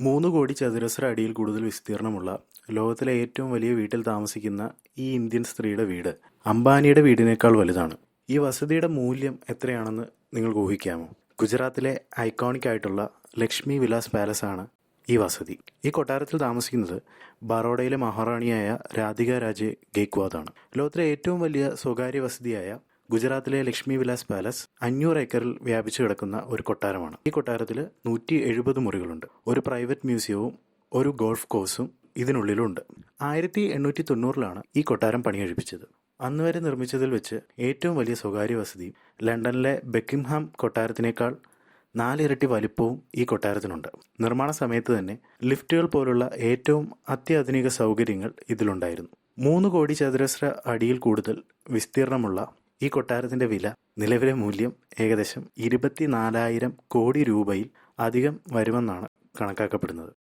മൂന്ന് കോടി ചതുരശ്ര അടിയിൽ കൂടുതൽ വിസ്തീർണമുള്ള ലോകത്തിലെ ഏറ്റവും വലിയ വീട്ടിൽ താമസിക്കുന്ന ഈ ഇന്ത്യൻ സ്ത്രീയുടെ വീട് അംബാനിയുടെ വീടിനേക്കാൾ വലുതാണ്. ഈ വസതിയുടെ മൂല്യം എത്രയാണെന്ന് നിങ്ങൾക്ക് ഊഹിക്കാമോ? ഗുജറാത്തിലെ ഐക്കോണിക് ആയിട്ടുള്ള ലക്ഷ്മി വിലാസ് പാലസ് ആണ് ഈ വസതി. ഈ കൊട്ടാരത്തിൽ താമസിക്കുന്നത് ബറോഡയിലെ മഹാറാണിയായ രാധിക രാജെ ഗേക്വാദാണ് ലോകത്തിലെ ഏറ്റവും വലിയ സ്വകാര്യ വസതിയായ ഗുജറാത്തിലെ ലക്ഷ്മി വിലാസ് പാലസ് അഞ്ഞൂറ് ഏക്കറിൽ വ്യാപിച്ചു കിടക്കുന്ന ഒരു കൊട്ടാരമാണ്. ഈ കൊട്ടാരത്തിൽ നൂറ്റി എഴുപത് മുറികളുണ്ട്. ഒരു പ്രൈവറ്റ് മ്യൂസിയവും ഒരു ഗോൾഫ് കോഴ്സും ഇതിനുള്ളിലുണ്ട്. ആയിരത്തി എണ്ണൂറ്റി തൊണ്ണൂറിലാണ് ഈ കൊട്ടാരം പണികഴിപ്പിച്ചത് അന്ന് വരെ നിർമ്മിച്ചതിൽ വെച്ച് ഏറ്റവും വലിയ സ്വകാര്യ വസതി ലണ്ടനിലെ ബെക്കിംഹാം കൊട്ടാരത്തിനേക്കാൾ നാലിരട്ടി വലിപ്പവും ഈ കൊട്ടാരത്തിനുണ്ട്. നിർമ്മാണ സമയത്ത് തന്നെ ലിഫ്റ്റുകൾ പോലുള്ള ഏറ്റവും അത്യാധുനിക സൗകര്യങ്ങൾ ഇതിലുണ്ടായിരുന്നു. മൂന്ന് കോടി ചതുരശ്ര അടിയിൽ കൂടുതൽ വിസ്തീർണമുള്ള ഈ കൊട്ടാരത്തിന്റെ വില നിലവിലെ മൂല്യം ഏകദേശം ഇരുപത്തിനാലായിരം കോടി രൂപയിൽ അധികം വരുമെന്നാണ് കണക്കാക്കപ്പെടുന്നത്.